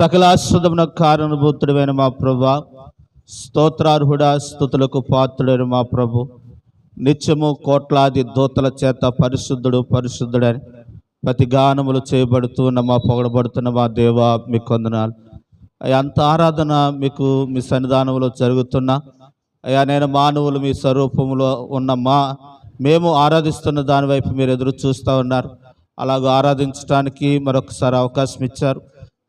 సకలాశ్వదమున కారణభూతుడైన మా ప్రభా. స్తోత్రార్హుడ స్థుతులకు పాత్రుడైన మా ప్రభు. నిత్యము కోట్లాది దూతల చేత పరిశుద్ధుడు పరిశుద్ధుడని ప్రతి గానములు చేయబడుతున్న మా పొగడబడుతున్న మా దేవ మీ కొందనాలు. అయ్యా అంత ఆరాధన మీకు మీ సన్నిధానంలో జరుగుతున్నా. అయ్యా నేను మానవులు మీ స్వరూపంలో ఉన్న మా మేము ఆరాధిస్తున్న దాని వైపు మీరు ఎదురు చూస్తూ ఉన్నారు. అలాగ ఆరాధించడానికి మరొకసారి అవకాశం ఇచ్చారు.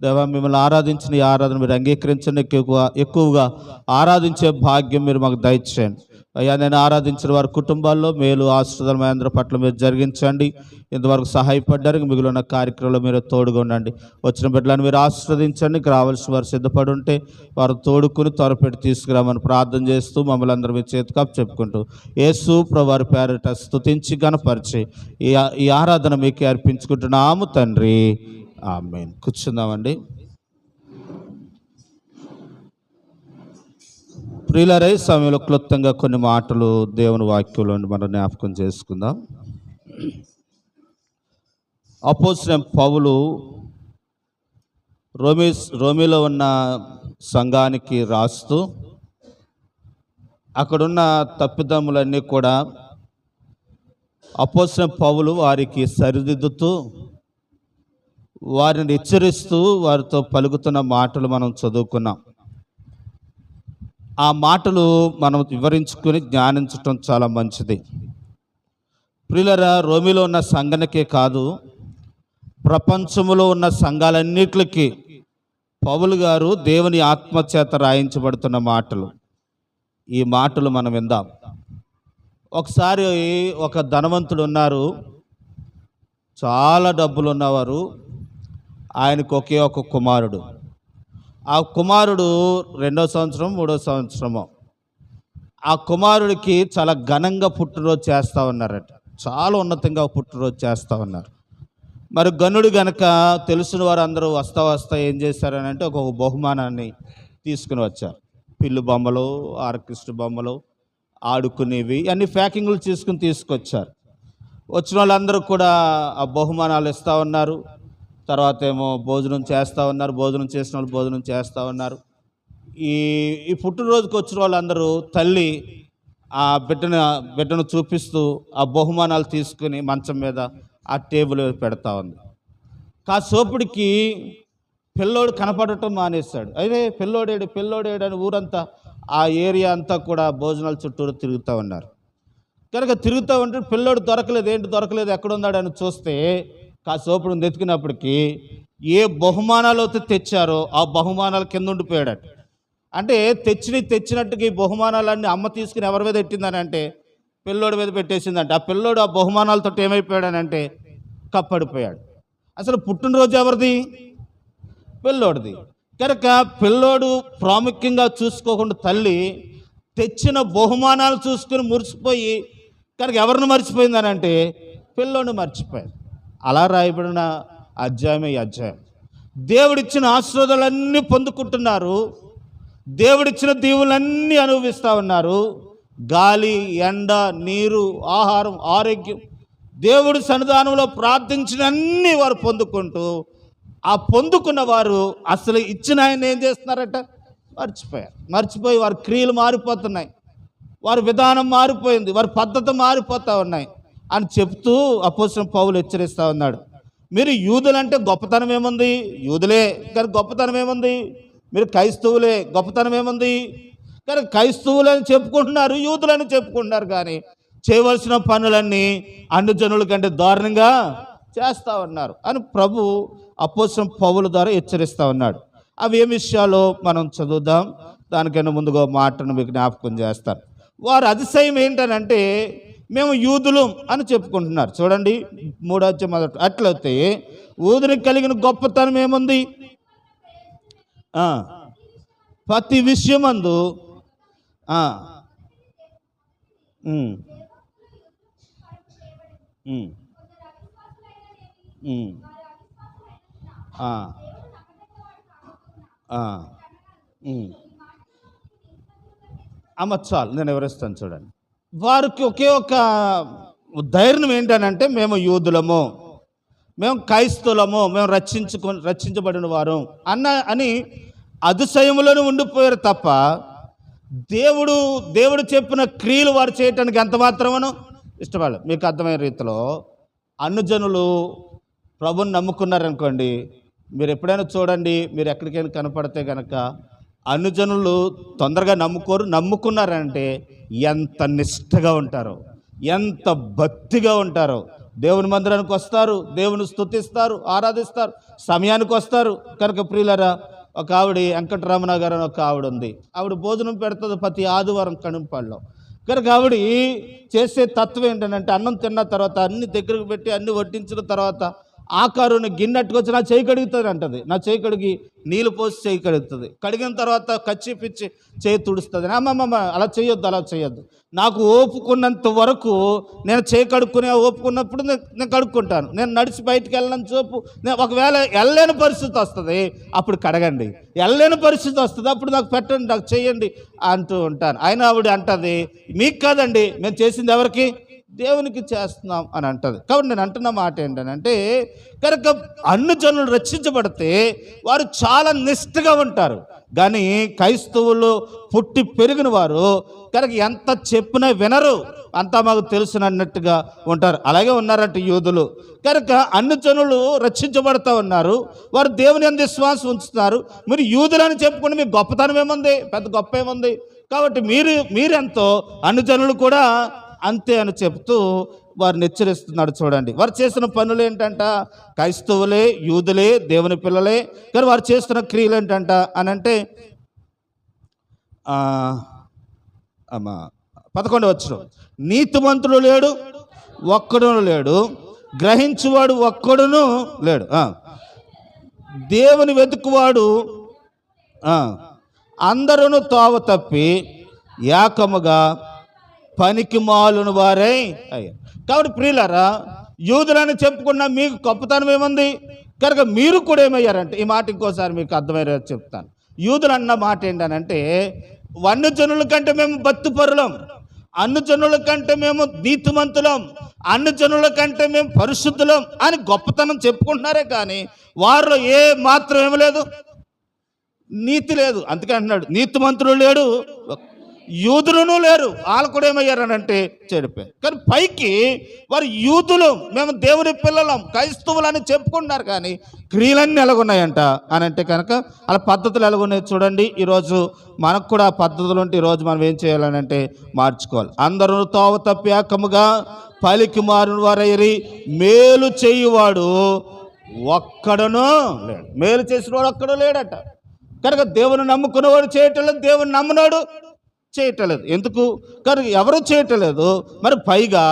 దేవా మిమ్మల్ని ఆరాధించిన ఈ ఆరాధన మీరు అంగీకరించండి. ఎక్కువ ఎక్కువగా ఆరాధించే భాగ్యం మీరు మాకు దయచేయండి. అయ్యా నేను ఆరాధించిన వారి కుటుంబాల్లో మేలు ఆశ్రదం అందరి పట్ల మీరు జరిగించండి. ఇంతవరకు సహాయపడ్డారు మిగిలిన కార్యక్రమంలో మీరు తోడుగా ఉండండి. వచ్చిన బిడ్డలను మీరు ఆశ్రదించండి రావాల్సిన వారు సిద్ధపడి ఉంటే వారు తోడుకుని త్వరపెట్టి తీసుకురామని ప్రార్థన చేస్తూ మమ్మల్ని అందరూ మీ చేతికప్ చెప్పుకుంటూ యేసు వారి పేరిట స్తుతించి గనపరిచి ఈ ఈ ఆరాధన మీకు అర్పించుకుంటున్నాము తండ్రి. ఆమెన్. కూర్చుందామండి. ప్రియులరై సమయంలో క్లుప్తంగా కొన్ని మాటలు దేవుని వాక్యంలో మనం జ్ఞాపకం చేసుకుందాం. అపోసిన పౌలు రోమి రోమిలో ఉన్న సంఘానికి రాస్తూ అక్కడున్న తప్పిదమ్ములన్నీ కూడా అపోసిన పౌలు వారికి సరిదిద్దుతూ వారిని హెచ్చరిస్తూ వారితో పలుకుతున్న మాటలు మనం చదువుకున్నాం. ఆ మాటలు మనం వివరించుకొని జ్ఞానించటం చాలా మంచిది. ప్రియులరా రోమిలో ఉన్న సంఘనకే కాదు ప్రపంచంలో ఉన్న సంఘాలన్నిటికీ పౌలు గారు దేవుని ఆత్మచేత రాయించబడుతున్న మాటలు. ఈ మాటలు మనం విందాం. ఒకసారి ఒక ధనవంతుడు ఉన్నారు. చాలా డబ్బులు ఉన్నవారు. ఆయనకు ఒకే ఒక కుమారుడు. ఆ కుమారుడు రెండో సంవత్సరం మూడో సంవత్సరము. ఆ కుమారుడికి చాలా ఘనంగా పుట్టినరోజు చేస్తూ ఉన్నారట. చాలా ఉన్నతంగా పుట్టినరోజు చేస్తూ ఉన్నారు. మరి గనుడు గనక తెలిసిన వారు అందరూ వస్తా వస్తా ఏం చేశారని అంటే ఒక బహుమానాన్ని తీసుకుని వచ్చారు. పిల్లు బొమ్మలు ఆర్కెస్ట్రా బొమ్మలు ఆడుకునేవి అన్ని ప్యాకింగ్లు తీసుకుని తీసుకొచ్చారు. వచ్చిన వాళ్ళందరూ కూడా ఆ బహుమానాలు ఇస్తూ ఉన్నారు. తర్వాత ఏమో భోజనం చేస్తూ ఉన్నారు భోజనం చేసిన వాళ్ళు భోజనం చేస్తూ ఉన్నారు. ఈ ఈ పుట్టినరోజుకి వచ్చిన వాళ్ళందరూ తల్లి ఆ బిడ్డను బిడ్డను చూపిస్తూ ఆ బహుమానాలు తీసుకుని మంచం మీద ఆ టేబుల్ పెడతా ఉంది. కాసేపటికి పిల్లోడు కనపడటం మానేస్తాడు అయితే పిల్లోడేడు పిల్లోడేడు అని ఊరంతా ఆ ఏరియా అంతా కూడా భోజనాల చుట్టూరు తిరుగుతూ ఉన్నారు. కనుక తిరుగుతూ ఉంటే పిల్లోడు దొరకలేదు ఏంటి దొరకలేదు ఎక్కడ చూస్తే కాసేపుడు నెతికినప్పటికీ ఏ బహుమానాలు అయితే తెచ్చారో ఆ బహుమానాల కింద ఉండిపోయాడట. అంటే తెచ్చిన తెచ్చినట్టుగా ఈ బహుమానాలన్నీ అమ్మ తీసుకుని ఎవరి మీద పెట్టిందని అంటే పిల్లోడి మీద పెట్టేసిందంట. ఆ పిల్లోడు ఆ బహుమానాలతో ఏమైపోయాడనంటే కప్పడిపోయాడు. అసలు పుట్టినరోజు ఎవరిది? పిల్లోడిది. కనుక పిల్లోడు ప్రాముఖ్యంగా చూసుకోకుండా తల్లి తెచ్చిన బహుమానాలు చూసుకుని మురిసిపోయి కనుక ఎవరిని మర్చిపోయిందని అంటే పిల్లోడిని మర్చిపోయాడు. అలా రాయబడిన అధ్యాయమే ఈ అధ్యాయం. దేవుడిచ్చిన ఆశీర్వాదాలన్నీ పొందుకుంటున్నారు. దేవుడిచ్చిన దీవులన్నీ అనుభవిస్తూ ఉన్నారు. గాలి ఎండ నీరు ఆహారం ఆరోగ్యం. దేవుడి సన్నిధానంలో ప్రార్థించినన్నీ వారు పొందుకుంటూ ఆ పొందుకున్న వారు అసలు ఇచ్చిన ఆయన ఏం చేస్తున్నారట? మర్చిపోయారు. మర్చిపోయి వారి క్రియలు మారిపోతున్నాయి. వారి విధానం మారిపోయింది. వారి పద్ధతి మారిపోతూ ఉన్నాయి. అని చెప్తూ అపోసిన పావులు హెచ్చరిస్తూ ఉన్నాడు. మీరు యూదులంటే గొప్పతనం ఏముంది? యూదులే. కానీ గొప్పతనం ఏముంది? మీరు క్రైస్తవులే. గొప్పతనం ఏముంది? కానీ క్రైస్తవులని చెప్పుకుంటున్నారు యూదులని చెప్పుకుంటున్నారు కానీ చేయవలసిన పనులన్నీ అన్ని జనుల కంటే దారుణంగా చేస్తూ ఉన్నారు అని ప్రభు అపోసం పౌల ద్వారా హెచ్చరిస్తూ ఉన్నాడు. అవి ఏ విషయాలు మనం చదువుదాం? దానికన్నా ముందుగా మాటను మీకు జ్ఞాపకం చేస్తాను. వారు అతిశయం ఏంటనంటే మేము యూదులు అని చెప్పుకుంటున్నారు. చూడండి మూడో మొదట అట్లయితే ఊదునికి కలిగిన గొప్పతనం ఏముంది? ప్రతి విషయమందు అందు అమ్మ చాలు నేను వివరిస్తాను చూడండి. వారికి ఒకే ఒక ధైర్యం ఏంటనంటే మేము యూదులము. మేము క్రైస్తులము మేము రక్షించుకు రక్షించబడిన వారు. అన్న అని అతిశయములోనే ఉండిపోయారు తప్ప దేవుడు దేవుడు చెప్పిన క్రియలు వారు చేయటానికి ఎంత మాత్రమను ఇష్టపడలేదు మీకు అర్థమైన రీతిలో అన్నుజనులు ప్రభుని నమ్ముకున్నారనుకోండి మీరు ఎప్పుడైనా చూడండి మీరు ఎక్కడికైనా కనపడితే కనుక అనుజనులు తొందరగా నమ్ముకోరు. నమ్ముకున్నారంటే ఎంత నిష్ఠగా ఉంటారో ఎంత భక్తిగా ఉంటారో. దేవుని మందిరానికి వస్తారు దేవుని స్థుతిస్తారు ఆరాధిస్తారు సమయానికి వస్తారు. కనుక ప్రియులరా ఒక ఆవిడ వెంకటరమణ గారు అని ఒక ఆవిడ ఉంది. ఆవిడ భోజనం పెడుతుంది ప్రతి ఆదివారం కనుంపాళ్ళలో కనుక ఆవిడ చేసే తత్వం ఏంటంటే అన్నం తిన్న తర్వాత అన్ని దగ్గరకు పెట్టి అన్ని వడ్డించిన తర్వాత ఆకారుని గిన్నెట్టుకొచ్చి నా చేయి కడుగుతుంది అంటది. నా చేయి కడిగి నీళ్ళు పోసి చేయి కడుగుతుంది. కడిగిన తర్వాత కచ్చి పిచ్చి చేయి తుడుస్తుంది. అమ్మమ్మ అలా చేయొద్దు అలా చేయొద్దు నాకు ఓపుకున్నంత వరకు నేను చేయి కడుక్కునే ఓపుకున్నప్పుడు నేను నేను కడుక్కుంటాను. నేను నడిచి బయటికి వెళ్ళని చూపు నేను ఒకవేళ వెళ్ళలేని పరిస్థితి వస్తుంది అప్పుడు కడగండి. వెళ్ళలేని పరిస్థితి వస్తుంది అప్పుడు నాకు పెట్టండి నాకు చేయండి అంటూ ఉంటాను. ఆయన ఆవిడ అంటది మీకు కాదండి మేము చేసింది ఎవరికి? దేవునికి చేస్తున్నాం అని అంటది. కాబట్టి నేను అంటున్న మాట ఏంటంటే కనుక అన్ని జనులు రక్షించబడితే వారు చాలా నిష్ఠగా ఉంటారు. కానీ క్రైస్తవులు పుట్టి పెరిగిన వారు కనుక ఎంత చెప్పినా వినరు. అంతా మాకు తెలుసునన్నట్టుగా ఉంటారు. అలాగే ఉన్నారంట యూదులు. కనుక అన్ని జనులు రక్షించబడతా ఉన్నారు. వారు దేవుని అందు విశ్వాసం ఉంచుతున్నారు. మీరు యూదులని చెప్పుకుని మీ గొప్పతనం ఏముంది? పెద్ద గొప్ప ఏముంది? కాబట్టి మీరు మీరెంతో అన్ని జనులు కూడా అంతే అని చెప్తూ వారిని హెచ్చరిస్తున్నాడు చూడండి. వారు చేసిన పనులు ఏంటంట? క్రైస్తవులే యూదులే దేవుని పిల్లలే. కానీ వారు చేస్తున్న క్రియలు ఏంటంట? అని అంటే అమ్మా పదకొండు వచ్చిన నీతిమంతుడు లేడు ఒక్కడును లేడు. గ్రహించువాడు ఒక్కడును లేడు. దేవుని వెతుకువాడు అందరూ తోవ తప్పి ఏకముగా పనికి మాలును వారై అయ్యారు కాబట్టి ప్రియులరా యూదులని చెప్పుకున్న మీకు గొప్పతనం ఏముంది? కనుక మీరు కూడా ఏమయ్యారంటే ఈ మాట ఇంకోసారి మీకు అర్థమయ్యే చెప్తాను. యూదులు అన్న మాట ఏంటనంటే వన్యజనుల కంటే మేము బత్తుపరులం అన్నజనుల కంటే మేము నీతిమంతులం అన్నజనుల కంటే మేము పరిశుద్ధులం అని గొప్పతనం చెప్పుకుంటున్నారే కానీ వారిలో ఏ మాత్రం ఏమి లేదు. నీతి లేదు. అందుకే అంటున్నాడు నీతిమంతుడు లేడు యూదులను లేరు. వాళ్ళు కూడా ఏమయ్యారనంటే చెడిపోయారు. కానీ పైకి వారు యూదులు మేము దేవుని పిల్లలం క్రైస్తవులు అని చెప్పుకుంటున్నారు కానీ క్రియలన్నీ ఎలాగున్నాయంట అని అంటే కనుక అలా పద్ధతులు ఎలాగున్నాయి చూడండి. ఈరోజు మనకు కూడా పద్ధతులు ఉంటే ఈరోజు మనం ఏం చేయాలని అంటే మార్చుకోవాలి. అందరూ తోవ తప్పాకముగా పలికి మారిన వారయ్యి మేలు చేయువాడు ఒక్కడను లేడు. మేలు చేసిన వాడు ఒక్కడు లేడట. కనుక దేవుని నమ్ముకున్నవాడు చేయటం దేవుని నమ్మునాడు. చేయటం లేదు ఎందుకు? కనుక ఎవరు చేయటం లేదు మరి పైగా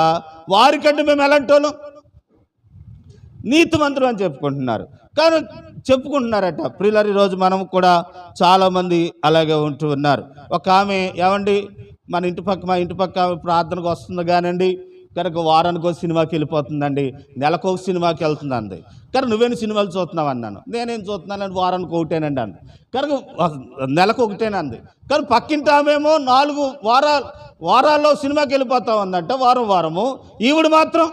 వారికంటే మేము ఎలాంటి వాళ్ళం? నీతిమంతులు అని చెప్పుకుంటున్నారు. కానీ చెప్పుకుంటున్నారట. ప్రియులర్ రోజు మనం కూడా చాలామంది అలాగే ఉంటూ ఉన్నారు ఒక ఆమె ఏమండి? మన ఇంటి పక్క మా ఇంటి పక్క ఆమె ప్రార్థనకు వస్తుంది కానండి కనుక వారానికి ఒక సినిమాకి వెళ్ళిపోతుందండి. నెలకు ఒక సినిమాకి వెళ్తుందండి. కానీ నువ్వేం సినిమాలు చూస్తున్నావు అన్నాను. నేనేం చూస్తున్నానండి వారానికి ఒకటేనండి అంది. కనుక నెలకు ఒకటేనంది. కానీ పక్కింటామేమో నాలుగు వారాలు వారాల్లో సినిమాకి వెళ్ళిపోతా అందంట వారం వారము. ఈవిడ మాత్రం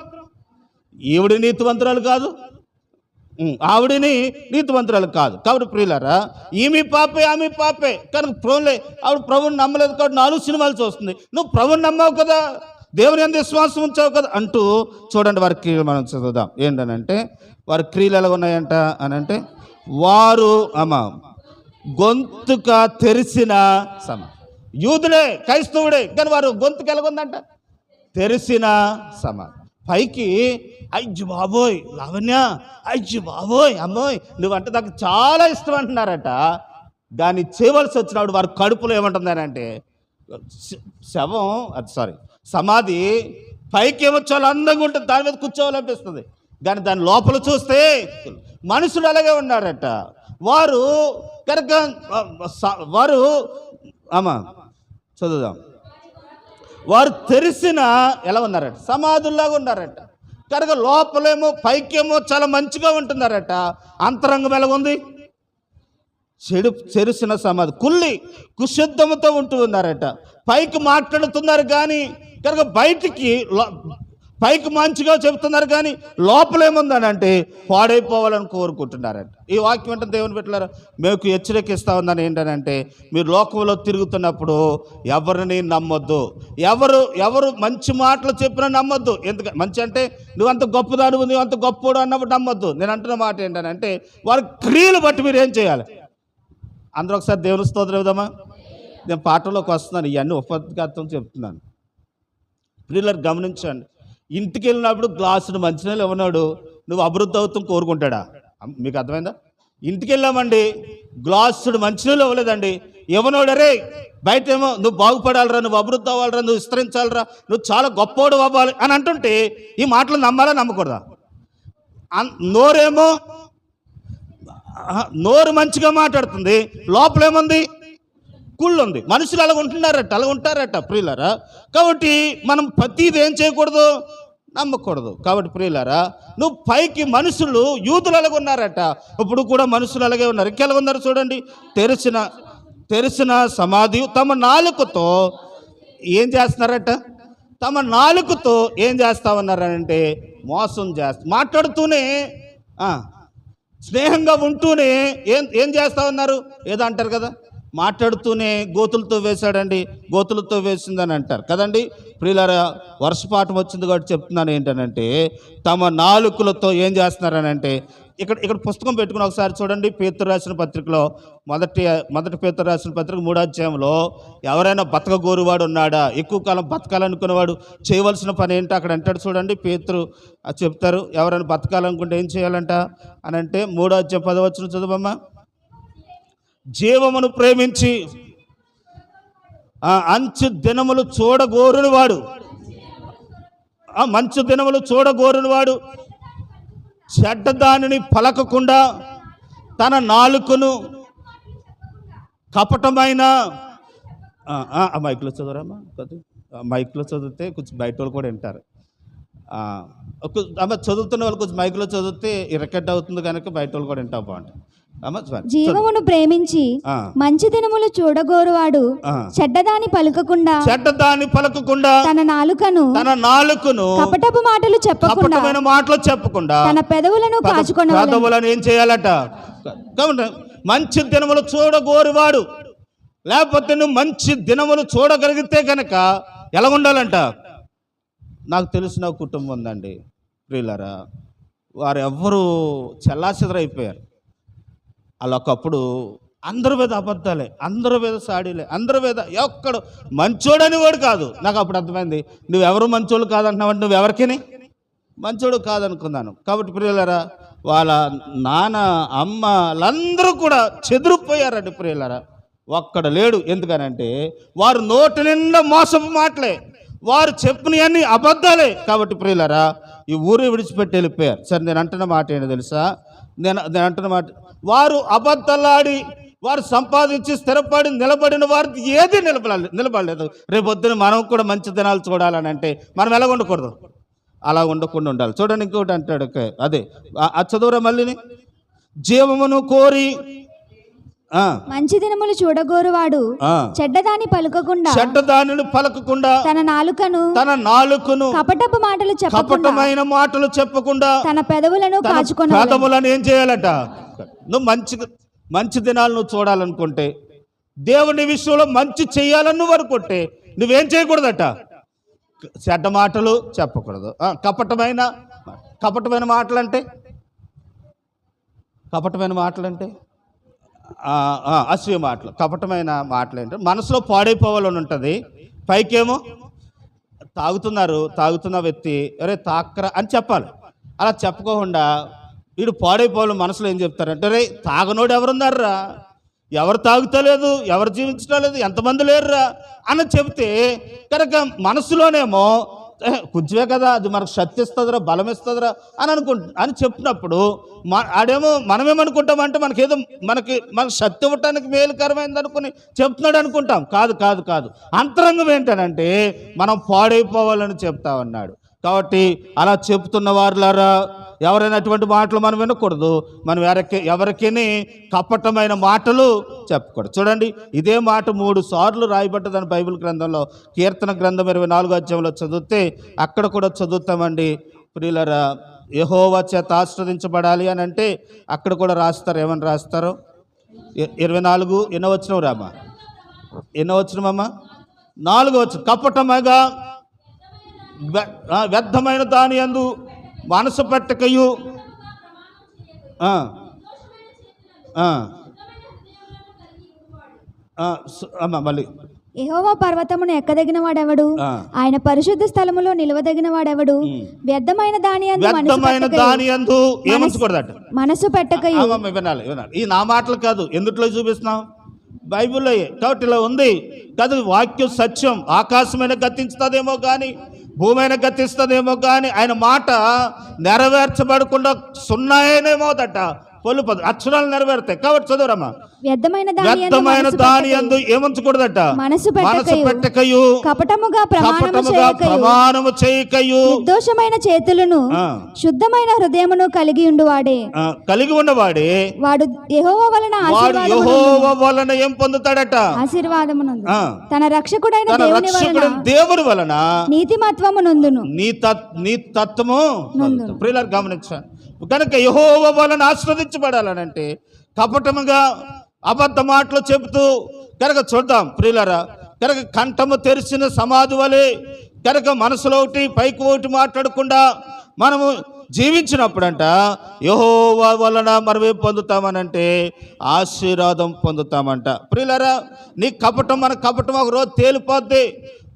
ఈవిడ నీతివంతురాలు కాదు. ఉమ్, ఆవిడని నీతివంతురాలు కాదు. కాబట్టి ప్రియులరా ఈమె పాపే ఆమె పాపే. కానీ ప్రభులే ఆవిడ ప్రభుని నమ్మలేదు కాబట్టి నాలుగు సినిమాలు చూస్తుంది. నువ్వు ప్రభుని నమ్మావు కదా. దేవుని ఎంత విశ్వాసం ఉంచావు కదా అంటూ చూడండి వారి క్రియలు మనం చదువుదాం. ఏంటనంటే వారి క్రియలు ఎలా ఉన్నాయంట అని అంటే వారు అమ్మ గొంతుక తెరిసిన సమ. యూదుడే క్రైస్తవుడే కానీ వారు గొంతుకు ఎలాగుందంట తెరిసిన సమ. పైకి అయ్యి బాబోయ్ లావణ్య అయ్యి బాబోయ్ అమ్మోయ్ నువ్వంటే నాకు చాలా ఇష్టం అంటున్నారట. దాన్ని చేయవలసి వచ్చినప్పుడు వారి కడుపులో ఏమంటుందనంటే శ- శవం అది సారీ సమాధి పైకి ఏమో చాలా అందంగా ఉంటుంది దాని మీద కూర్చోవాలనిపిస్తుంది. కానీ దాని లోపల చూస్తే మనుషులు అలాగే ఉన్నారట. వారు కనుక వారు ఆమా చదువుదాం. వారు తెరిసిన ఎలా ఉన్నారట? సమాధుల్లాగా ఉన్నారట. కనుక లోపలేమో పైకేమో చాలా మంచిగా ఉంటున్నారట. అంతరంగం ఎలా ఉంది? చెడు చెరిసిన సమాధి కుళ్ళి కుశుద్ధముతో ఉంటూ ఉన్నారట. పైకి మాట్లాడుతున్నారు కానీ కనుక బయటికి పైకి మంచిగా చెబుతున్నారు కానీ లోపల ఏముందని అంటే పాడైపోవాలని కోరుకుంటున్నారంట. ఈ వాక్యం అంటే దేవుని పెట్టారు మీకు హెచ్చరిక ఇస్తా ఉందని ఏంటంటే మీరు లోకంలో తిరుగుతున్నప్పుడు ఎవరిని నమ్మొద్దు. ఎవరు ఎవరు మంచి మాటలు చెప్పినా నమ్మొద్దు. ఎందుకంటే మంచి అంటే నువ్వు అంత గొప్పదాడు నువ్వు అంత గొప్పడు అన్నప్పుడు నమ్మొద్దు. నేను అంటున్న మాట ఏంటంటే వారి క్రియలు బట్టి మీరు ఏం చేయాలి? అందరూ ఒకసారి దేవుని స్తోత్రం ఇద్దామా నేను పాటలోకి వస్తున్నాను ఇవన్నీ ఉపద్ఘాతం చెప్తున్నాను. పిల్లలు గమనించండి. ఇంటికి వెళ్ళినప్పుడు గ్లాసును మంచినీళ్ళు ఇవ్వనాడు నువ్వు అభివృద్ధి అవుతాం కోరుకుంటాడా? మీకు అర్థమైందా? ఇంటికి వెళ్ళామండి గ్లాసుడు మంచినీళ్ళు ఇవ్వలేదండి. ఇవ్వనోడరే అరే బయట ఏమో నువ్వు బాగుపడాలరా నువ్వు అభివృద్ధి అవ్వాలరా నువ్వు విస్తరించాలరా నువ్వు చాలా గొప్పోడు అవ్వాలి అని అంటుంటే ఈ మాటలు నమ్మాలా నమ్మకూడదా? అన్- నోరేమో నోరు మంచిగా మాట్లాడుతుంది లోపలేముంది? కుళ్ళు ఉంది మనుషులు అలా ఉంటున్నారట అలా ఉంటారట ప్రియులరా. కాబట్టి మనం ప్రతిది ఏం చేయకూడదు? నమ్మకూడదు. కాబట్టి ప్రియులారా నువ్వు పైకి మనుషులు యూతులు అలాగే ఉన్నారట. ఇప్పుడు కూడా మనుషులు అలాగే ఉన్నారు. ఇంకెలా ఉన్నారు చూడండి. తెరిచిన తెరిచిన సమాధి తమ నాలుకతో ఏం చేస్తున్నారట? తమ నాలుకతో ఏం చేస్తా ఉన్నారంటే మోసం చేస్తా మాట్లాడుతూనే స్నేహంగా ఉంటూనే ఏం ఏం చేస్తా ఉన్నారు? ఏదో అంటారు కదా. మాట్లాడుతూనే గోతులతో వేశాడండి గోతులతో వేసిందని అంటారు. కదండి? ప్రియులారా వర్షపాఠం వచ్చింది కాబట్టి చెప్తున్నాను ఏంటనంటే తమ నాలుకలతో ఏం చేస్తున్నారనంటే ఇక్కడ ఇక్కడ పుస్తకం పెట్టుకుని ఒకసారి చూడండి పేతురు రాసిన పత్రికలో మొదటి మొదటి పేతురు రాసిన పత్రిక మూడాధ్యాయంలో ఎవరైనా బతకగోరువాడు ఉన్నాడా? ఎక్కువ కాలం బతకాలనుకునేవాడు చేయవలసిన పని ఏంటో అక్కడ అంటాడు చూడండి పేతురు అది చెప్తారు ఎవరైనా బతకాలనుకుంటే ఏం చేయాలంట? అని అంటే మూడో అధ్యాయం పదవచ్చును చదువమ్మా. జీవమును ప్రేమించి అంచు దినములు చూడగోరుని వాడు. ఆ మంచు దినములు చూడగోరుని వాడు. చెడ్డ దానిని పలకకుండా తన నాలుకను కపటమైన ఆ, మైక్లో చదవరామా ఆ, మైక్లో చదివితే కొంచెం బయట వాళ్ళు కూడా వింటారు. ఆ, అమ్మ చదువుతున్న వాళ్ళు కొంచెం మైక్లో చదివితే రికార్డ్ అవుతుంది కనుక బయట వాళ్ళు కూడా వింటా బాగుంటుంది. జీవమును ప్రేమించి ఆ, మంచి దినములు చూడగోరువాడు ఆ. చెడ్డదాని పలుకకుండా చెడ్డ దాన్ని పలకకుండా తన నాలుకను తన నాలుకను కపటపు మాటలు చెప్పకుండా కపటమైన మాటలు చెప్పకుండా తన పెదవులను కాచుకొనవలెను. పేదవులను ఏం చేయాలట? మంచి దినములు చూడగోరువాడు. లేకపోతే నువ్వు మంచి దినములు చూడగలిగితే కనుక ఎలా ఉండాలంట? నాకు తెలిసిన కుటుంబం ఉందండి. ప్రియులారా వారు ఎవ్వరూ చెల్లాచెదరైపోయారు. అలా ఒకప్పుడు అందరి మీద అబద్ధాలే అందరి మీద సాడీలే అందరి మీద ఎక్కడు మంచోడని వాడు కాదు. నాకు అప్పుడు అర్థమైంది నువ్వెవరు మంచోళ్ళు కాదంటున్నావు నువ్వు ఎవరికిని? మంచోడు కాదనుకున్నాను. కాబట్టి ప్రియులరా వాళ్ళ నాన్న అమ్మ వాళ్ళందరూ కూడా చెదిరిపోయారండి ప్రియులరా. ఒక్కడ లేడు. ఎందుకనంటే వారు నోటి నిండా మోసపు మాటలే. వారు చెప్పినవన్నీ అబద్ధాలే. కాబట్టి ప్రియులరా ఈ ఊరు విడిచిపెట్టి వెళ్ళిపోయారు. సరే నేను అంటున్న మాట ఏంటో తెలుసా? నేను నేను అంటున్న మాట వారు అబద్ధలాడి వారు సంపాదించి స్థిరపడి నిలబడిన వారు ఏది నిలబడాలి నిలబడలేదు. రేపొద్దున మనం కూడా మంచి దినాలు చూడాలని అంటే మనం ఎలా ఉండకూడదు? అలా ఉండకుండా ఉండాలి. చూడండి ఇంకోటి అంటాడు అదే ఆ- చదువురా మళ్ళీని? జీవమును కోరి మంచి దినములు చూడగోరువాడు. చెడ్డదాని పలుకకుండా. చెడ్డ దానిని పలకకుండా. తన నాలుకను తన నాలుకను కపటపు మాటలు కపటమైన మాటలు చెప్పకుండా. తన పెదవులను తన కాచుకొన పేదములను ఏం చేయాలట? నువ్వు మంచి మంచి దినాలు నువ్వు చూడాలనుకుంటే దేవుని విషయంలో మంచి చేయాలని నువ్వు అనుకుంటే నువ్వేం చేయకూడదట? చెడ్డ మాటలు చెప్పకూడదు. కపటమైన కపటమైన మాటలు అంటే కపటమైన మాటలు అంటే అసూయ మాటలు కపటమైన మాటలు ఏంటంటే మనసులో పాడైపోవాలని ఉంటుంది. పైకేమో తాగుతున్నారు తాగుతున్న వ్యక్తి అరే తాకరా అని చెప్పాలి. అలా చెప్పకోకుండా వీడు పాడైపోవాలి మనసులో ఏం చెప్తారంటే రే తాగనోడు ఎవరున్నారా ఎవరు తాగుతలేదు ఎవరు జీవించడం లేదు? ఎంతమంది లేరురా? అని చెప్తే కనుక మనసులోనేమో కుజ్వే కదా అది మనకు శక్తి ఇస్తుందిరా బలం ఇస్తుందిరా అని అనుకుంటు అని చెప్పినప్పుడు ఆడేమో మనమేమనుకుంటామంటే మనకేదో మనకి మనకు శక్తి ఇవ్వటానికి మేలుకరమైంది అనుకుని చెప్తున్నాడు అనుకుంటాం. కాదు కాదు కాదు. అంతరంగం ఏంటనంటే మనం పాడైపోవాలని చెప్తా ఉన్నాడు. కాబట్టి అలా చెప్తున్న వారులారా ఎవరైనా అటువంటి మాటలు మనం వినకూడదు. మనం ఎవరికి ఎవరికీ కపటమైన మాటలు చెప్పకూడదు. చూడండి ఇదే మాట మూడు సార్లు రాయబడ్డదని బైబిల్ గ్రంథంలో. కీర్తన గ్రంథం ఇరవై నాలుగో అధ్యాయంలో చదివితే అక్కడ కూడా చదువుతామండి. ప్రియులరా యహోవా చేత ఆశ్రదించబడాలి అని అంటే అక్కడ కూడా రాస్తారు. ఏమని రాస్తారు? ఇరవై నాలుగు ఎన్నో వచ్చినవు రామా? ఎన్నో వచ్చినమమ్మా నాలుగు వచ్చిన కపటమగా వ్యర్థమైన దాని అందు మనసు పెట్టకయు. ఆ, ఆ, ఆ, సు- అమ్మ మళ్ళీ. యెహోవా పర్వతమును ఎక్కదగిన వాడెవడు. ఆయన పరిశుద్ధ స్థలములో నిలవదగిన వాడెవడు? వ్యర్థమైన దాని వ్యర్థమైన. దాని అందు మనసు అమ్మమ్మ వినాలి వినాలి. ఈ నా మాటలు కాదు. ఎందుట్లో చూపిస్తున్నాం బైబిల్లో కాబట్టి ఇలా ఉంది. కాదు వాక్యం సత్యం. ఆకాశమైన గతించుతుందేమో కానీ భూమైన గతిస్తుందేమో కానీ ఆయన మాట నెరవేర్చబడకుండా సున్నాయనేమోదట. పొలుపదు అక్షరాలు నెరవేరుతాయి. కాబట్టి చదువురమ్మా వ్యర్థమైన దాని. అందు ఏముంచకూడదట? మనసు పెట్టకయు. కపటముగా కపటముగా ప్రమాణము చేయకయు. నిర్దోషమైన చేతులను శుద్ధమైన హృదయమును కలిగి ఉండువాడే. కలిగి ఉన్నవాడే వాడు యెహోవా వలన వాడు ఆశీర్వాదమును యెహోవా వలన ఏం పొందుతాడట? ఆశీర్వాదమునందు. ఆ. తన రక్షకుడైన దేవుని వలన దేవుని వలన నీతిమత్వము నొందును నీ తత్ నీ తత్వము. ప్రియులారు గమనించాను కనుక యహోవ వలన ఆస్వాదించబడాలనంటే కపటముగా అబద్ధ మాటలు చెబుతూ కనుక చూద్దాం ప్రియులరా కనుక కంఠము తెరిచిన సమాధి వలె కనుక మనసులో ఒకటి పైకి ఒకటి మాట్లాడకుండా మనము జీవించినప్పుడంట యహోవా వలన మనం ఏం పొందుతామనంటే ఆశీర్వాదం పొందుతామంట. ప్రియులరా నీ కపటం మన కపటం ఒక రోజు తేలిపోద్ది.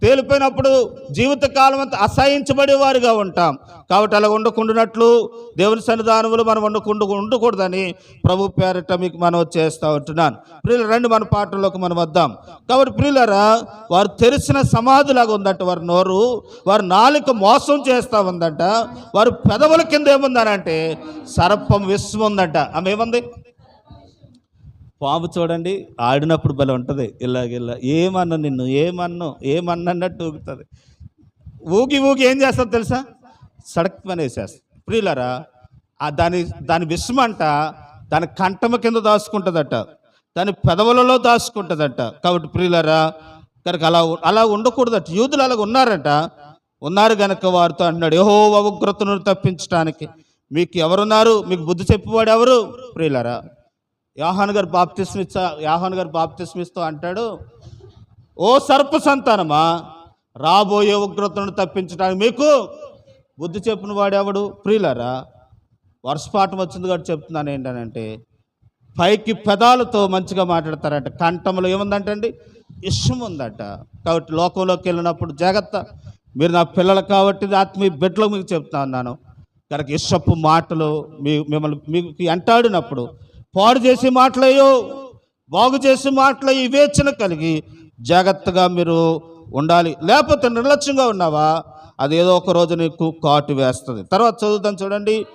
తేలిపోయినప్పుడు జీవితకాలం అంతా అసహించబడేవారుగా ఉంటాం. కాబట్టి అలా ఉండకుండానట్లు దేవుని సన్నిధానములు మనం ఉండకుండా ఉండకూడదని ప్రభు పేరట మీకు మనం చేస్తూ ఉంటున్నాను. ప్రియుల రండి మన పాటల్లోకి మనం వద్దాం. కాబట్టి ప్రియులరా వారు తెరిచిన సమాధిలాగా ఉందంట వారి నోరు వారి నాలుక మోసం చేస్తూ ఉందంట వారు పెదవుల కింద ఏముందనంటే సర్పం విశ్వం ఉందంట. ఆమె ఏముంది? పాము చూడండి ఆడినప్పుడు భలే ఉంటుంది. ఇలాగిలా ఏమన్నా నిన్ను ఏమన్ను ఏమన్నట్టు ఊగుతుంది. ఊగి ఊగి ఏం చేస్తుంది తెలుసా? సడక్ పని వేసేస్తుంది ప్రియులరా ఆ దాని దాని విషమంట దాని కంఠమ కింద దాచుకుంటుందట. దాని పెదవులలో దాచుకుంటుందట. కాబట్టి ప్రియులరా కనుక అలా అలా ఉండకూడదట. యూదులు అలాగ ఉన్నారట. ఉన్నారు గనక వారితో అన్నాడు ఏహో ఉగ్రతను తప్పించడానికి మీకు ఎవరున్నారు? మీకు బుద్ధి చెప్పేవాడు ఎవరు? ప్రియులరా యాహాన్ గారు బాప్తిస్మిచ్చ యాహాన్ గారు బాప్తిస్మిస్తూ అంటాడు ఓ సర్ప సంతానమా రాబోయే ఉగ్రతను తప్పించడానికి మీకు బుద్ధి చెప్పిన వాడెవడు? ప్రియులరా వర్షపాఠం వచ్చింది కాబట్టి చెప్తున్నాను ఏంటనంటే పైకి పెదాలతో మంచిగా మాట్లాడతారంట. కంఠంలో ఏముందంటండి? ఇష్టం ఉందట కాబట్టి లోకంలోకి వెళ్ళినప్పుడు జాగ్రత్త. మీరు నా పిల్లలు కాబట్టి ఆత్మీయ బిడ్డలకు మీకు చెప్తా ఉన్నాను. కనుక ఇష్టపు మాటలు మీ మిమ్మల్ని మీకు ఎంటాడినప్పుడు పాడు చేసి మాటలయ్యో బాగు చేసి మాటలయ్యి వివేచన కలిగి జాగ్రత్తగా మీరు ఉండాలి. లేకపోతే నిర్లక్ష్యంగా ఉన్నావా? అది ఏదో ఒక రోజు నీకు కాటు వేస్తుంది. తర్వాత చదువుతాం చూడండి.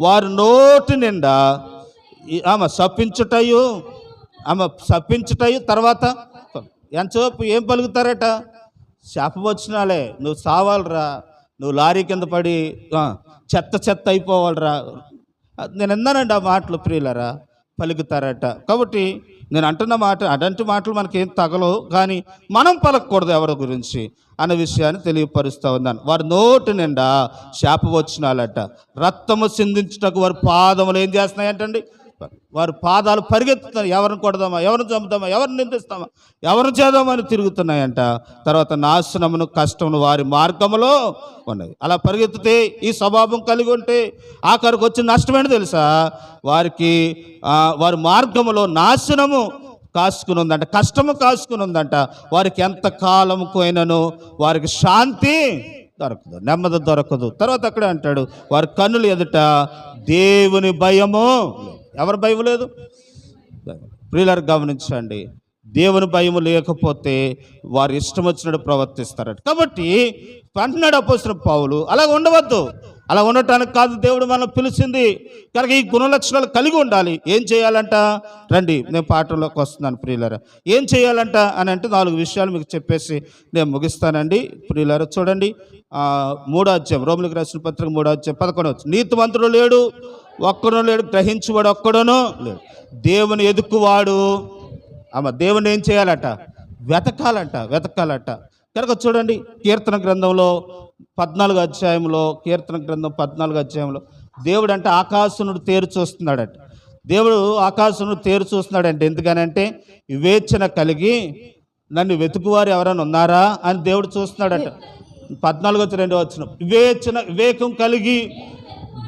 వారి నోటి నిండా ఆమె సప్పించుటయు ఆమె సప్పించుటయు తర్వాత ఎంతసేపు ఏం పలుకుతారట? శాపం నువ్వు సావాలరా నువ్వు లారీ కింద పడి చెత్త చెత్త అయిపోవాలరా. నేను విన్నానండి ఆ మాటలు ప్రియులరా. పలుకుతారట. కాబట్టి నేను అంటున్న మాట అటువంటి మాటలు మనకేం తగలవు కానీ మనం పలకూడదు ఎవరి గురించి అన్న విషయాన్ని తెలియపరుస్తూ ఉన్నాను. వారి నోటి నిండా శాప వచ్చినాలట రక్తము సిందించుటకు వారి పాదములు ఏం చేస్తున్నాయంటండి? వారి పాదాలు పరిగెత్తుతారు. ఎవరిని కొడదామా? ఎవరిని చంపుదామా? ఎవరిని నిందిస్తామా? ఎవరిని చేద్దామని తిరుగుతున్నాయంట. తర్వాత నాశనమును కష్టమును వారి మార్గములో ఉన్నాయి అలా పరిగెత్తితే ఈ స్వభావం కలిగి ఉంటే ఆఖరికి వచ్చిన నష్టమేంటి తెలుసా? వారికి వారి మార్గములో నాశనము కాసుకుని ఉందంట కష్టము కాసుకుని ఉందంట వారికి ఎంత కాలము కోయినను వారికి శాంతి దొరకదు. నెమ్మది దొరకదు. తర్వాత అక్కడ అంటాడు వారి కన్నులు ఎదుట దేవుని భయము ఎవరి భయం లేదు? ప్రియులారు గమనించండి. దేవుని భయం లేకపోతే వారు ఇష్టం వచ్చినట్టు ప్రవర్తిస్తారట కాబట్టి అంటున్నాడు అపోసిన పావులు అలా ఉండవద్దు. అలా ఉండటానికి కాదు దేవుడు మనం పిలిచింది. కనుక ఈ గుణ లక్షణాలు కలిగి ఉండాలి. ఏం చేయాలంట? రండి నేను పాటలోకి వస్తున్నాను ప్రియులర. ఏం చేయాలంట? అని అంటే నాలుగు విషయాలు మీకు చెప్పేసి నేను ముగిస్తానండి. ప్రియులర చూడండి. మూడో అధ్యాయం రోములకు రాసిన పత్రిక మూడో అధ్యాయం పదకొండవచ్చు నీతిమంతుడు లేడు ఒక్కడో లేడు గ్రహించువాడు ఒక్కడనో లేడు. దేవుని ఎదుక్కువాడు ఆమె దేవుని ఏం చేయాలట? వెతకాలంట వెతకాలట. కనుక చూడండి కీర్తన గ్రంథంలో పద్నాలుగు అధ్యాయంలో కీర్తన గ్రంథం పద్నాలుగు అధ్యాయంలో దేవుడు అంటే ఆకాశనుడు తేరు చూస్తున్నాడట. దేవుడు ఆకాశనుడు తేరు చూస్తున్నాడంటే ఎందుకనంటే వివేచన కలిగి నన్ను వెతుకువారు ఎవరైనా ఉన్నారా అని దేవుడు చూస్తున్నాడట. పద్నాలుగు వచ్చి రెండు వచ్చిన వివేచన వివేకం కలిగి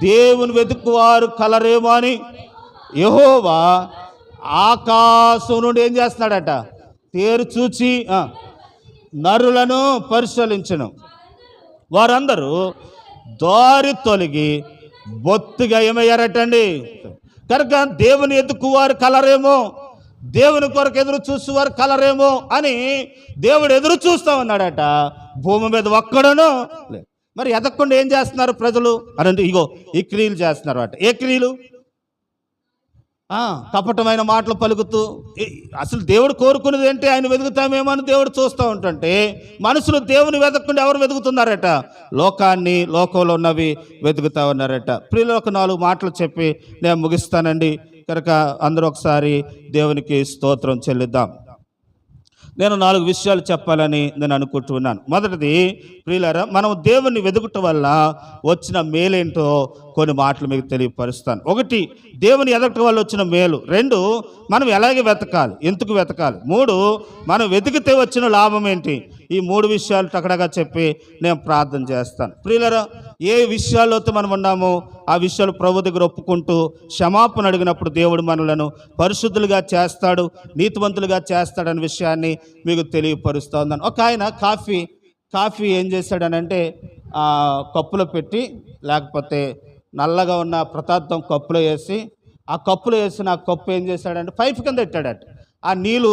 దేవుని వెతుక్కువారు కలరేమో అని యహోవా ఆకాశం నుండి ఏం చేస్తున్నాడట? తేరు చూచి నరులను పరిశీలించను. వారందరూ దారి తొలగి బొత్తుగా ఏమయ్యారటండి? కనుక దేవుని ఎదుకువారు కలరేమో దేవుని కొరకు ఎదురు చూసేవారు కలరేమో అని దేవుడు ఎదురు చూస్తా ఉన్నాడట. భూమి మీద ఒక్కడను లేదు. మరి ఎదగకుండా ఏం చేస్తున్నారు ప్రజలు? అని అంటే ఇగో ఈ క్రియలు చేస్తున్నారు అట. ఏ క్రియలు? కపటమైన మాటలు పలుకుతూ ఏ- అసలు దేవుడు కోరుకునేది ఏంటి? ఆయన వెతుకుతామేమో అని దేవుడు చూస్తూ ఉంటుంటే మనుషులు దేవుని వెతకుండా ఎవరు వెతుకుతున్నారట? లోకాన్ని లోకంలో ఉన్నవి వెతుకుతా ఉన్నారట. ప్రియులు ఒక నాలుగు మాటలు చెప్పి నేను ముగిస్తానండి. కనుక అందరూ ఒకసారి దేవునికి స్తోత్రం చెల్లిద్దాం. నేను నాలుగు విషయాలు చెప్పాలని నేను అనుకుంటున్నాను మొదటిది ప్రియులారా మనం దేవుణ్ణి వెతుకుట వల్ల వచ్చిన మేలేంటో కొన్ని మాటలు మీకు తెలియపరుస్తాను. ఒకటి దేవుని ఎదగటం వల్ల వచ్చిన మేలు. రెండు మనం ఎలాగే వెతకాలి? ఎందుకు వెతకాలి? మూడు మనం వెతికితే వచ్చిన లాభం ఏంటి? ఈ మూడు విషయాలు టకడగా చెప్పి నేను ప్రార్థన చేస్తాను. ప్రియులరా ఏ విషయాల్లోతో మనం ఉన్నామో ఆ విషయాలు ప్రభు దగ్గర ఒప్పుకుంటూ క్షమాపణ అడిగినప్పుడు దేవుడు మనలను పరిశుద్ధులుగా చేస్తాడు నీతివంతులుగా చేస్తాడనే విషయాన్ని మీకు తెలియపరుస్తూ ఒక ఆయన కాఫీ కాఫీ ఏం చేశాడనంటే ఆ, కప్పులో పెట్టి లేకపోతే నల్లగా ఉన్న ప్రతార్థం కప్పులో వేసి ఆ కప్పులో వేసిన ఆ కప్పు ఏం చేశాడంటే పైప్ కింద పెట్టాడట. ఆ నీళ్ళు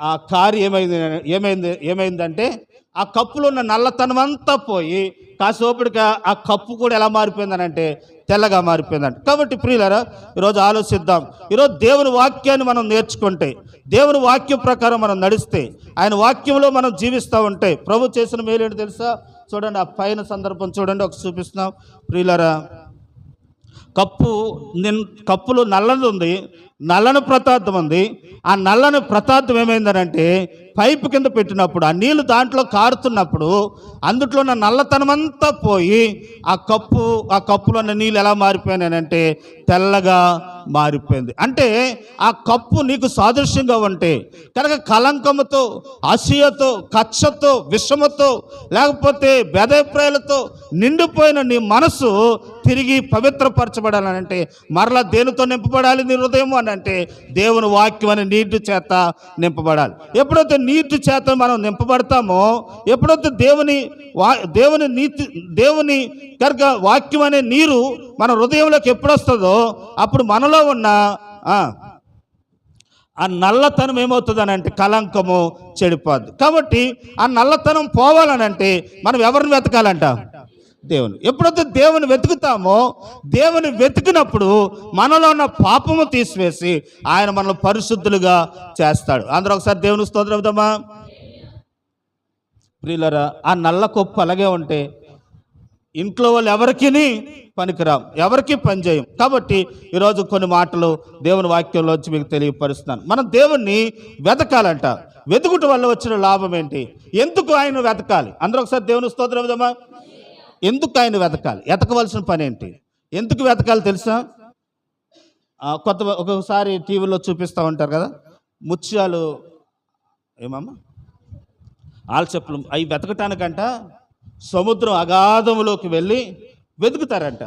ఆ కారు ఏమైంది ఏమైంది ఏమైందంటే ఆ కప్పులో ఉన్న నల్లతనం అంతా పోయి కాసేపటికి ఆ కప్పు కూడా ఎలా మారిపోయిందనంటే తెల్లగా మారిపోయిందంట. కాబట్టి ప్రియులరా ఈరోజు ఆలోచిద్దాం. ఈరోజు దేవుని వాక్యాన్ని మనం నేర్చుకుంటే దేవుని వాక్యం ప్రకారం మనం నడిస్తే ఆయన వాక్యంలో మనం జీవిస్తూ ఉంటే ప్రభు చేసిన మేలేంటి తెలుసా? చూడండి ఆ పైన సందర్భం చూడండి ఒక చూపిస్తున్నాం. ప్రియులరా కప్పు నిన్ కప్పులో నల్లది ఉంది నల్లని ప్రతార్థం ఉంది. ఆ నల్లని ప్రతార్థం ఏమైందనంటే పైపు కింద పెట్టినప్పుడు ఆ నీళ్ళు దాంట్లో కారుతున్నప్పుడు అందుట్లో ఉన్న నల్లతనమంతా పోయి ఆ కప్పు ఆ కప్పులో ఉన్న నీళ్ళు ఎలా మారిపోయినానంటే తెల్లగా మారిపోయింది. అంటే ఆ కప్పు నీకు సాదృశ్యంగా ఉంటే కనుక కలంకముతో అసూయతో కచ్చతో విషముతో లేకపోతే బెదప్రాయాలతో నిండిపోయిన నీ మనసు తిరిగి పవిత్రపరచబడాలంటే మరలా దేనితో నింపబడాలి నీ హృదయం అని అంటే దేవుని వాక్యం అనే నీటి చేత నింపబడాలి. ఎప్పుడైతే నీటి చేత మనం నింపబడతామో ఎప్పుడైతే దేవుని వా దేవుని నీతి దేవుని కనుక వాక్యం అనే నీరు మన హృదయంలోకి ఎప్పుడు వస్తుందో అప్పుడు మనలో ఉన్న ఆ, ఆ నల్లతనం ఏమవుతుందని అంటే కలంకము చెడిపోద్ది. కాబట్టి ఆ నల్లతనం పోవాలనంటే మనం ఎవరిని వెతకాలంట? దేవుని. ఎప్పుడైతే దేవుని వెతుకుతామో దేవుని వెతికినప్పుడు మనలో ఉన్న పాపము తీసివేసి ఆయన మనల్ని పరిశుద్ధులుగా చేస్తాడు. అందరూ ఒకసారి దేవుని స్తోత్రం ప్రియులరా ఆ నల్ల కొప్పు అలాగే ఉంటే ఇంట్లో వాళ్ళు ఎవరికి పనికిరాం ఎవరికి పనిచేయం కాబట్టి ఈరోజు కొన్ని మాటలు దేవుని వాక్యంలోంచి మీకు తెలియపరుస్తున్నాను. మనం దేవుణ్ణి వెతకాలంట. వెతుకుట వల్ల వచ్చిన లాభం ఏంటి? ఎందుకు ఆయన వెతకాలి? అందరూ ఒకసారి దేవుని స్తోత్రం విధమా ఎందుకు ఆయన వెతకాలి? వెతకవలసిన పని ఏంటి ఎందుకు వెతకాలి తెలుసా? కొత్త ఒక్కొక్కసారి టీవీలో చూపిస్తూ ఉంటారు కదా ముత్యాలు ఏమమ్మా? ఆల్చెప్పులు అవి వెతకటానికంట సముద్రం అగాధములోకి వెళ్ళి వెతుకుతారంట.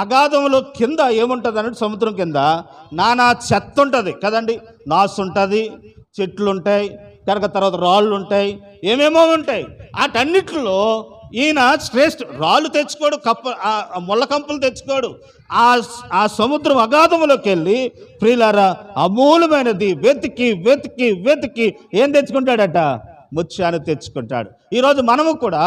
అగాధంలో కింద ఏముంటుంది అంటే సముద్రం కింద నానా చెత్త ఉంటుంది కదండి? నాసు ఉంటుంది చెట్లు ఉంటాయి కనుక తర్వాత రాళ్ళు ఉంటాయి ఏమేమో ఉంటాయి. వాటన్నిటిలో ఈయన శ్రేష్ఠ రాళ్ళు తెచ్చుకోడు కప్ప ఆ ముళ్ళ తెచ్చుకోడు. ఆ ఆ సముద్రం అగాధములోకి వెళ్ళి ప్రియులారా అమూలమైనది వెతికి వెతికి వెతికి ఏం తెచ్చుకుంటాడట? ముత్యాన్ని తెచ్చుకుంటాడు. ఈరోజు మనము కూడా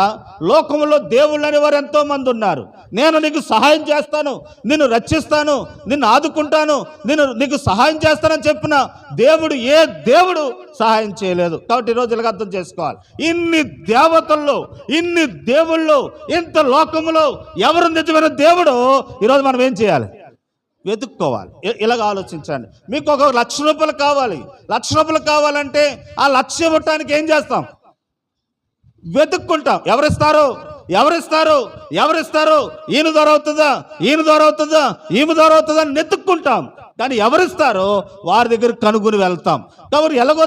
లోకంలో దేవుళ్ళని వారు ఎంతో మంది ఉన్నారు. నేను నీకు సహాయం చేస్తాను నిన్ను రక్షిస్తాను నిన్ను ఆదుకుంటాను నేను నీకు సహాయం చేస్తానని చెప్పిన దేవుడు ఏ దేవుడు సహాయం చేయలేదు. కాబట్టి ఈరోజు ఇలాగ అర్థం చేసుకోవాలి. ఇన్ని దేవతల్లో ఇన్ని దేవుళ్ళు ఇంత లోకములో ఎవరు నిజమైన దేవుడు ఈరోజు మనం ఏం చేయాలి? వెతుక్కోవాలి. ఇలాగ ఆలోచించండి. మీకు ఒక లక్ష రూపాయలు కావాలి. లక్ష రూపాయలు కావాలంటే ఆ లక్ష ఇవ్వటానికి ఏం చేస్తాం? వెతుక్కుంటాం. ఎవరిస్తారు? ఎవరిస్తారు? ఎవరిస్తారు? ఈయన దొరవుతుందా ఈయన దొరవుతుందా ఈమె దొరవుతుందా అని నెతుక్కుంటాం కానీ ఎవరిస్తారో వారి దగ్గర కనుగొని వెళ్తాం. కాబట్టి ఎలాగో